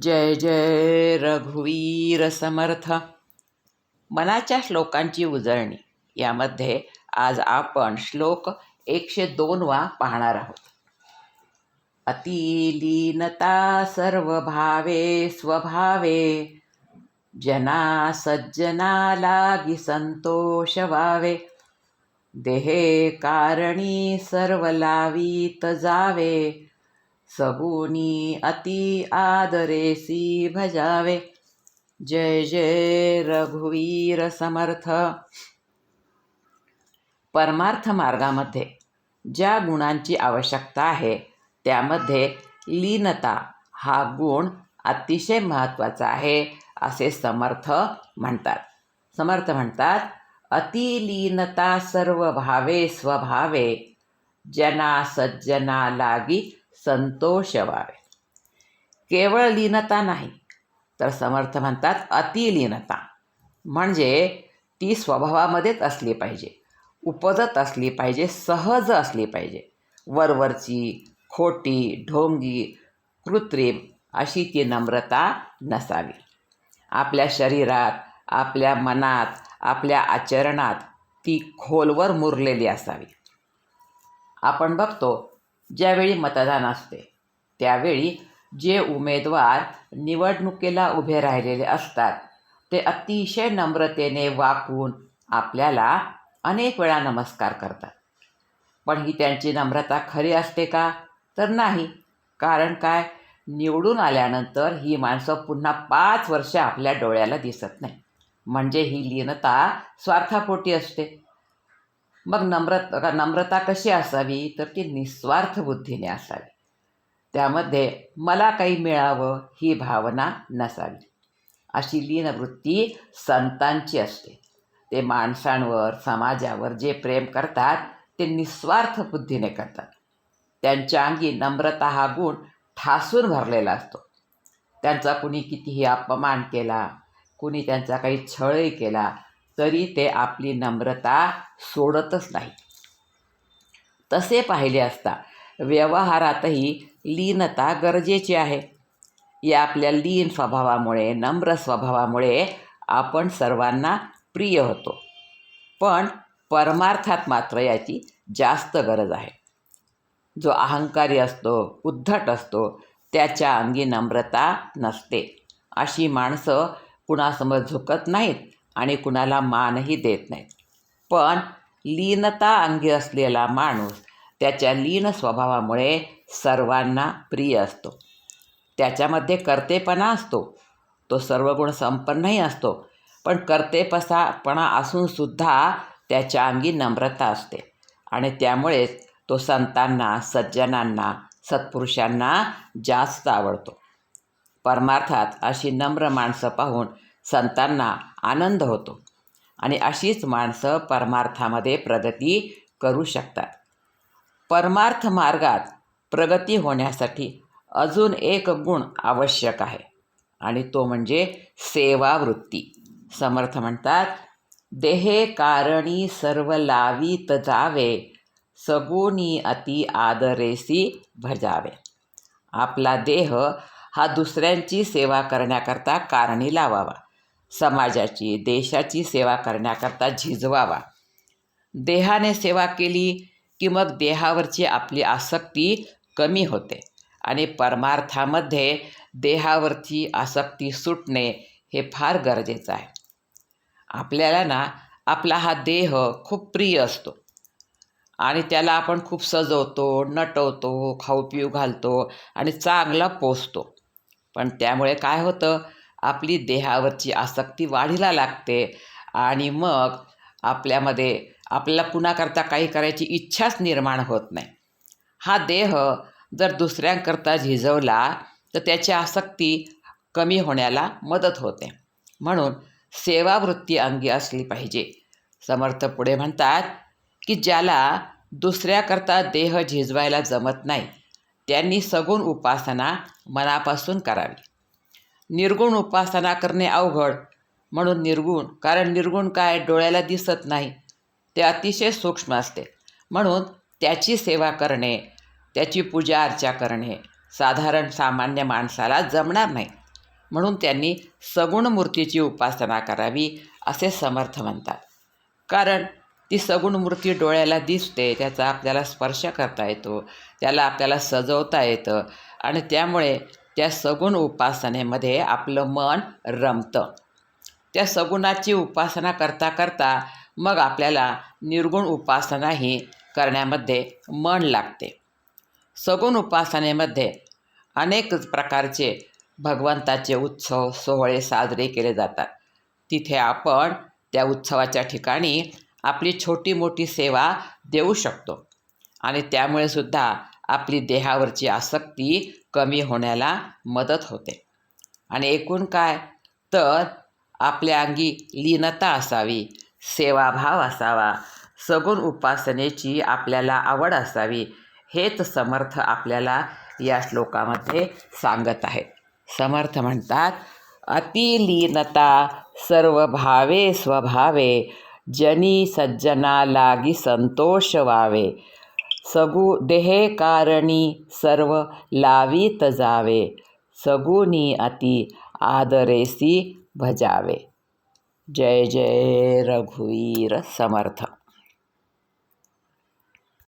जय जय रघुवीर समर्थ. मनाच्या श्लोकांची उजळणी. यामध्ये आज आपण श्लोक एकशे दोनवा पाहणार आहोत. अतिलीनता सर्व भावे स्वभावे. जना सज्जना लागी संतोष व्हावे देहे कारणी सर्व लावीत जावे. सगुनी अति आदरेसी भजावे। जय जय रघुवीर समर्थ। परमार्थ मार्गामध्ये ज्या गुणांची आवश्यकता आहे त्यामध्ये लीनता हा गुण अतिशय महत्त्वाचा आहे असे समर्थ म्हणतात. समर्थ म्हणतात अतिलीनता सर्व भावे स्वभावे जना सज्जना लागी संतोष व्हावे केवळ लीनता नाही तर समर्थ म्हणतात अतिलीनता. म्हणजे ती स्वभावामध्येच असली पाहिजे उपजत असली पाहिजे सहज असली पाहिजे. वरवरची खोटी ढोंगी कृत्रिम अशी ती नम्रता नसावी. आपल्या शरीरात आपल्या मनात आपल्या आचरणात ती खोलवर मुरलेली असावी. आपण बघतो ज्यावेळी मतदान असते त्यावेळी जे उमेदवार निवडणुकीला उभे राहिलेले असतात ते अतिशय नम्रतेने वाकून आपल्याला अनेक वेळा नमस्कार करतात. पण ही त्यांची नम्रता खरी असते का? तर नाही. कारण काय? निवडून आल्यानंतर ही माणसं पुन्हा पाच वर्ष आपल्या डोळ्याला दिसत नाही. म्हणजे ही लीनता स्वार्थापोटी असते. मग नम्रता नम्रता कशी असावी? तर ती निस्वार्थ बुद्धीने असावी. त्यामध्ये मला काही मिळावं ही भावना नसावी. अशी लीनवृत्ती संतांची असते. ते माणसांवर समाजावर जे प्रेम करतात ते निस्वार्थ बुद्धीने करतात. त्यांच्या अंगी नम्रता हा गुण ठासून भरलेला असतो. त्यांचा कुणी कितीही अपमान केला कुणी त्यांचा काही छळही केला तरी ते आपली नम्रता सोडतच नाही तसे पाहिले असता व्यवहारातही लीनता गरजेची आहे. या आपल्या लीन स्वभावामुळे नम्र स्वभावामुळे आपण सर्वांना प्रिय होतो. पण परमार्थात मात्र याची जास्त गरज आहे. जो अहंकारी असतो उद्धट असतो त्याच्या अंगी नम्रता नसते. अशी माणसं कुणासमोर झुकत नाहीत. आणि कुणाला मानही देत नाहीत पण लीनता अंगी असलेला माणूस त्याच्या लीन स्वभावामुळे सर्वांना प्रिय असतो. त्याच्यामध्ये कर्तेपणा असतो. तो सर्व गुण संपन्नही असतो. पण कर्तेपसापणा असूनसुद्धा त्याच्या अंगी नम्रता असते. आणि त्यामुळेच तो संतांना सज्जनांना सत्पुरुषांना जास्त आवडतो. परमार्थात अशी नम्र माणसं पाहून संतांना आनंद होतो. आणि अशीच माणसं परमार्थामध्ये प्रगती करू शकतात. परमार्थ मार्गात प्रगती होण्यासाठी अजून एक गुण आवश्यक आहे. आणि तो म्हणजे सेवावृत्ती. समर्थ म्हणतात देहे कारणी सर्व लावीत जावे सगुणी अति आदरेसी भजावे. आपला देह हा दुसऱ्यांची सेवा करण्याकरता कारणी लावावा. समाजाची देशाची सेवा करण्याकरता झिजवावा. देहाने सेवा केली की मग देहावरची आपली आसक्ती कमी होते आणि परमार्थामध्ये देहावरची आसक्ती सुटणे हे फार गरजेचं आहे. आपल्याला ना आपला हा देह खूप प्रिय असतो आणि त्याला आपण खूप सजवतो नटवतो खाऊ पिऊ घालतो आणि चांगला पोसतो. पण त्यामुळे काय होतं? आपली देहावरची आसक्ती वाढीला लागते. आणि मग आपल्यामध्ये आपल्याला कुणाकरता काही करायची इच्छाच निर्माण होत नाही. हा देह जर दुसऱ्यांकरता झिजवला तर त्याची आसक्ती कमी होण्याला मदत होते. म्हणून सेवावृत्ती अंगी असली पाहिजे. समर्थ पुढे म्हणतात की ज्याला दुसऱ्याकरता देह झिजवायला जमत नाही त्यांनी सगुण उपासना मनापासून करावी. निर्गुण उपासना करणे अवघड म्हणून निर्गुण कारण निर्गुण काय डोळ्याला दिसत नाही ते अतिशय सूक्ष्म असते. म्हणून त्याची सेवा करणे त्याची पूजा अर्चा करणे साधारण सामान्य माणसाला जमणार नाही. म्हणून त्यांनी सगुण मूर्तीची उपासना करावी असे समर्थ म्हणतात. कारण ती सगुण मूर्ती डोळ्याला दिसते त्याचा आपल्याला स्पर्श करता येतो त्याला आपल्याला सजवता येतं आणि त्यामुळे त्या सगुण उपासनेमध्ये आपलं मन रमतं. त्या सगुणाची उपासना करता करता मग आपल्याला निर्गुण उपासनाही करण्यामध्ये मन लागते. सगुण उपासनेमध्ये अनेक प्रकारचे भगवंताचे उत्सव सोहळे साजरे केले जातात. तिथे आपण त्या उत्सवाच्या ठिकाणी आपली छोटी मोठी सेवा देऊ शकतो आणि त्यामुळे सुद्धा आपली देहावरची आसक्ती कमी होण्याला मदत होते. आणि एकूण काय? तर आपल्या अंगी लीनता असावी सेवाभाव असावा सगुण उपासनेची आपल्याला आवड असावी हेच समर्थ आपल्याला या श्लोकामध्ये सांगत आहेत समर्थ म्हणतात अतिलीनता सर्व भावे स्वभावे जनी सज्जना लागी संतोष व्हावे सगु देहे कारणी सर्व लावीत जावे. सगुनी अति आदरेसी भजावे. जय जय रघुवीर समर्थ.